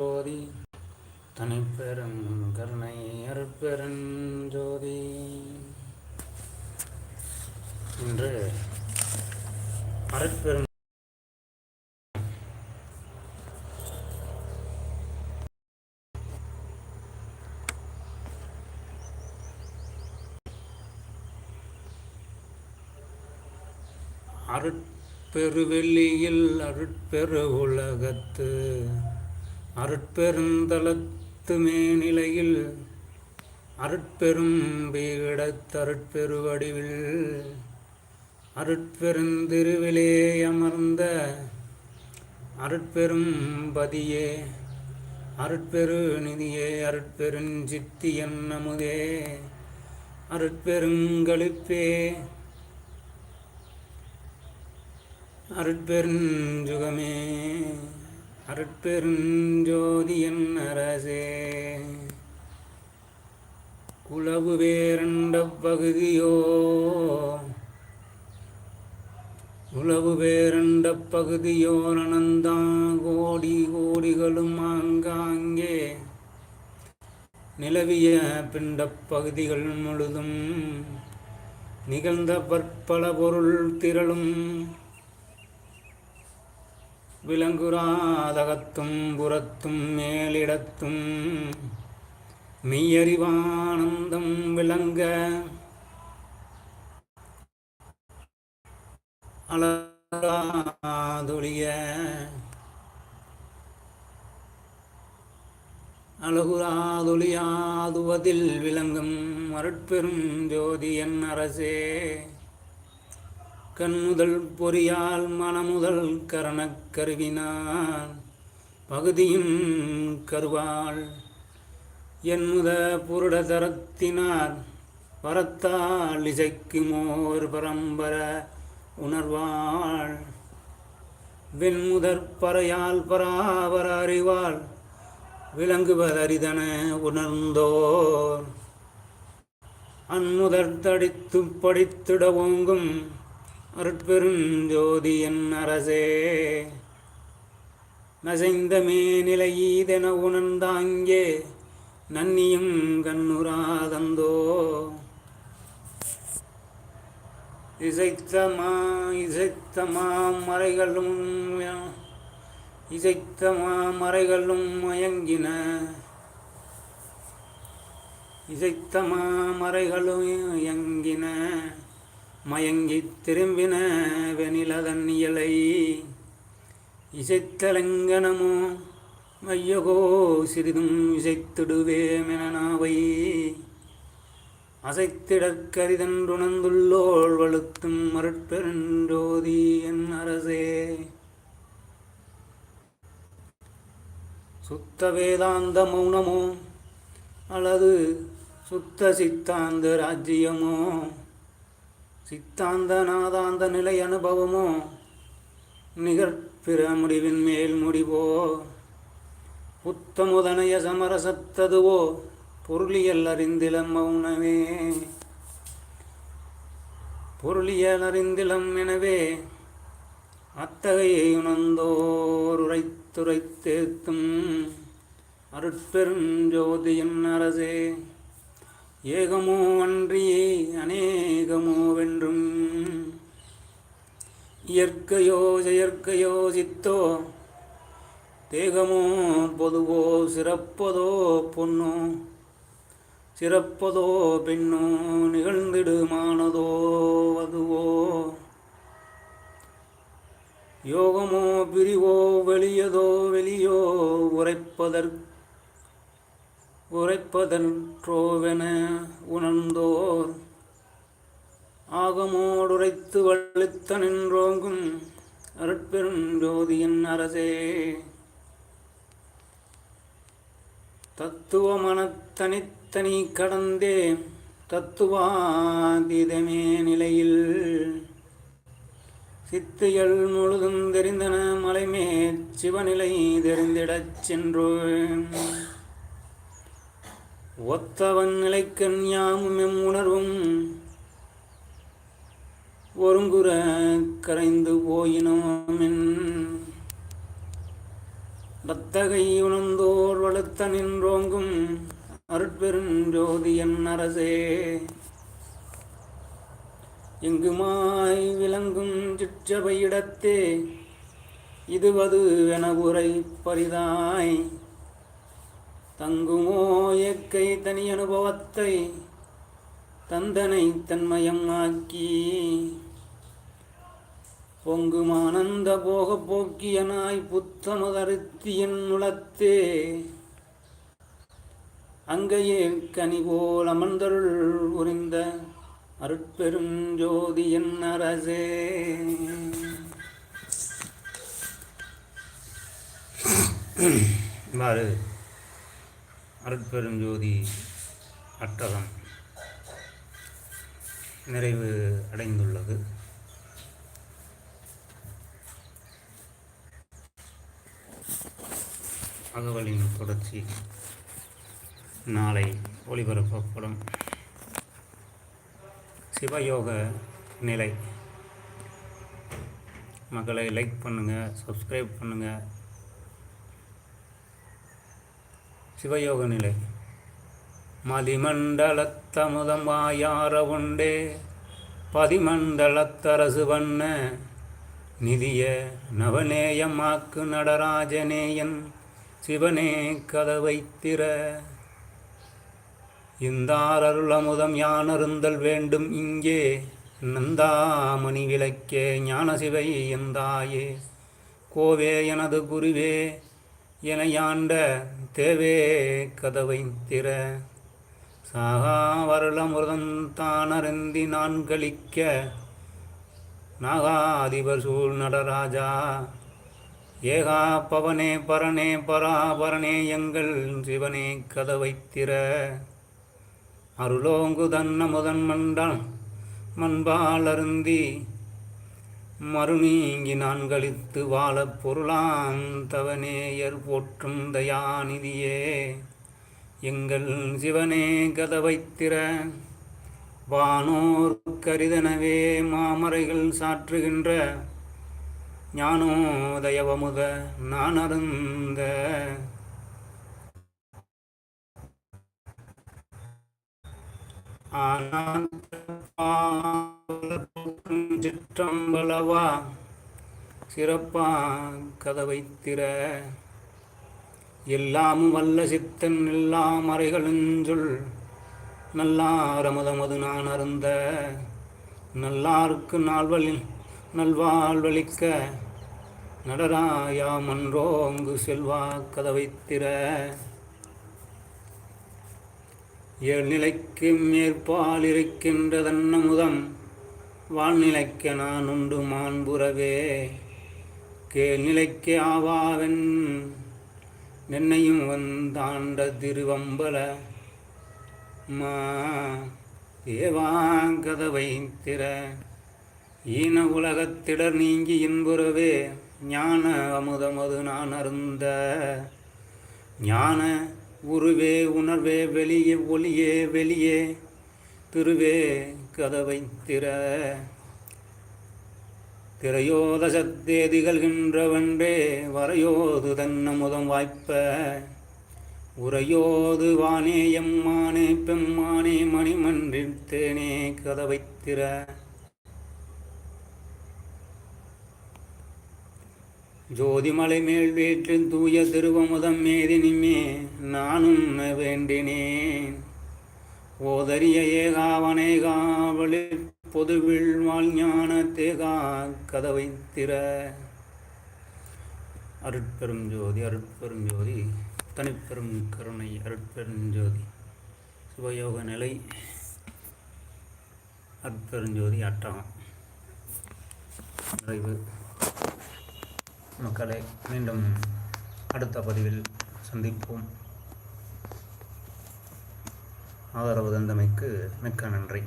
ஜோதி தனிப்பெரும் கருணை அருட்பெருஞ்சோதி இன்று அருட்பெரும் அருட்பெருவெள்ளியில் அருட்பெரு உலகத்து அருட்பெருந்தலத்து மேனிலையில் அருட்பெரும் பீடத்தருட்பெருவடிவில் அருட்பெருந்திருவிலே அமர்ந்த அருட்பெரும் பதியே அருட்பெரு நிதியே அருட்பெருஞ்சித்தி என்னமுதே அருட்பெருங்களிப்பே அருட்பெருஞ்சுகமே அருட்பெருஞ்சோதியன் அரசே. குளவு வேரண்ட பகுதியோ. உளவு வேரண்ட பகுதியோ நனந்தா கோடி கோடிகளும் ஆங்காங்கே. நிலவிய பிண்டப் பகுதிகள் முழுதும் நிகழ்ந்த பற்பல பொருள் திரளும். விலங்குராதகத்தும் புறத்தும் மேலிடத்தும் மெய்யறிவானந்தம் விளங்க அழகாதொழிய அழகுராதொழியாதுவதில் விளங்கும் அருட்பெரும் ஜோதியன் அரசே கண்முதல் பொறியால் மனமுதல் கரணக் கருவினான் பகுதியும் கருவாள். என்முத புருட தரத்தினார் வரத்தால் இசைக்குமோர் பரம்பர உணர்வாள். வெண்முதற் பறையால் பராபர அறிவாள். விளங்குவதரிதன உணர்ந்தோர். அன்முதற் தடித்து படித்திட ஓங்கும் அருட்பெரும் ஜோதியன் அரசே நசைந்த மேனிலையீதென உணர்ந்தாங்கே நன்னியும் கண்ணுராதந்தோ இசைத்தமா இசைத்தமா மறைகளும் இசைத்தமா மறைகளும் மயங்கின. இசைத்தமா மறைகளும் இயங்கின. மயங்கித் திரும்பின வெனிலதன் இயலை. இசைத்தலங்கனமோ மையகோ சிறிதும் இசைத்திடுவேமெனாவை அசைத்திடற்கரிதன்றுணர்ந்துள்ளோள் வழுத்தும் மருட்பெருஞ்சோதி என் அரசே. சுத்த வேதாந்த மௌனமோ அல்லது சுத்த சித்தாந்த ராஜ்யமோ சித்தாந்த நாதாந்த நிலை அனுபவமோ? நிகழ்பிற முடிவின் மேல் முடிவோ? புத்தமுதனைய சமரசத்ததுவோ? பொருளியல் அறிந்திலம் மௌனமே பொருளியல் அறிந்திலம் எனவே அத்தகையை உணர்ந்தோர் உரைத்துரைத்தேத்தும் அருட்பெருஞ்சோதியின் அரசே ஏகமோ அன்றியே அநேகமோ வென்றும். இயற்கையோ செயற்கையோ சித்தோ தேகமோ பொதுவோ சிறப்பதோ பொன்னோ சிறப்பதோ பெண்ணோ நிகழ்ந்திடுமானதோ அதுவோ யோகமோ பிரிவோ வெளியதோ வெளியோ உரைப்பதற்கு உரைப்பதன்றோவென உணர்ந்தோர். ஆகமோடுரைத்து வழுத்த நின்றோங்கும் அருட்பெரும் ஜோதியின் அரசே. தத்துவ மனத்தனித்தனி கடந்தே தத்துவாதீதமே நிலையில். சித்திகள் முழுதும் தெரிந்தன மலைமே சிவநிலை தெரிந்திடச் சென்றோம். ஒத்தவன் நிலைக்கண் யாமும் எம் உணர்வும். ஒருங்குற கரைந்து போயினோம் வத்தகை உணர்ந்தோர் வளர்த்த நின்றோங்கும் அருட்பெருஞ்சோதியன் அரசே. எங்குமாய் விளங்கும் சிற்றபையிடத்தே இதுவது எனவுரை பரிதாய். தங்குமோ இயற்கை தனி அனுபவத்தை தந்தனை தன்மயம் ஆக்கி. பொங்குமானந்த போக போக்கியனாய் புத்தமதருத்தியன் நுளத்தே அங்கையே கனி போல் அமர்ந்தருள் புரிந்த அருட்பெரும் ஜோதி என் அரசே. மாறு அருட்பெருஞ்சோதி அட்டகம் நிறைவு அடைந்துள்ளது. அகவலின் தொடர்ச்சி நாளை ஒளிபரப்பப்படும். சிவயோக நிலை. மக்களை லைக் பண்ணுங்கள் சப்ஸ்கிரைப் பண்ணுங்கள் சிவயோக நிலை. மதிமண்டலத்தமுதம் வாயார உண்டே பதிமண்டலத்தரசு வண்ண நிதிய நவநேயமாக்கு நடராஜனேயன் சிவனே கதவைத்திர. இந்தாரருள் அமுதம் யானருந்தல் வேண்டும் இங்கே நந்தாமணி விளக்கே ஞானசிவை எந்தாயே. கோவே எனது குருவே என யாண்ட தேவே கதவை திற. சாகா வருளமுருதன் தானருந்தி நான் கழிக்க நாகாதிபர் சூழ் நடராஜா. ஏகா பவனே பரனே பராபரனே எங்கள் சிவனே கதவை திற. அருளோங்கு தன்னமுதன் மண்டான் மண்பால் அருந்தி மறுநீங்கி நான் கழித்து வாழப் பொருளாம் தவனேயர் போற்றும் தயாநிதியே. எங்கள் சிவனே கதவைத்திர வானோர் கரிதனவே மாமரைகள் சாற்றுகின்ற ஞானோதயவமுத நான் அருந்த சிற்றம்பலவா சிறப்பா கதவைத்திர எல்லாமும் வல்ல சித்தன் எல்லா மறைகளுஞ்சொல் நல்லாரமதமது நான் அருந்த. நல்லாருக்கு நாள்வழி நல்வாழ்வழிக்க. நடராயா மன்றோங்கு செல்வா கதவைத்திர ஏழ்நிலைக்கு மேற்பால் இருக்கின்றதன்னமுதம் வாழ்நிலைக்க நான் உண்டு மாண்புறவே. கேழ்நிலைக்கே ஆவாவென் நென்னையும் வந்தாண்ட திருவம்பல. மா ஏவாங்கதவை திற ஈன உலகத்திடர் நீங்கி இன்புறவே. ஞான அமுதமது நான் அருந்த ஞான உருவே உணர்வே வெளியே ஒளியே வெளியே. திருவே கதவை திற. திரையோதசத்தே திகழ்கின்றவன்றே வரையோது தன்னமுதம் வாய்ப்ப. உரையோது வானே எம்மானே பெம்மானே மணிமன்றில் தேனே கதவை திற. ஜோதிமலை மேல் வீட்டில் தூய திருவமுதம் மேதினிமே நானும் வேண்டினேன். ஓதரிய ஏகாவனேகாவளில் பொதுவிழ்வாள் ஞான தேகா கதவை திற. அருட்பெரும் ஜோதி அருட்பெரும் ஜோதி தனிப்பெரும் கருணை அருட்பெரும் ஜோதி. சுபயோக நிலை அருட்பெருஞ்சோதி அட்டகம். நிறைவு. மக்களை மீண்டும் அடுத்த பதிவில் சந்திப்போம். ஆதரவு தந்தமைக்கு மிக்க நன்றி.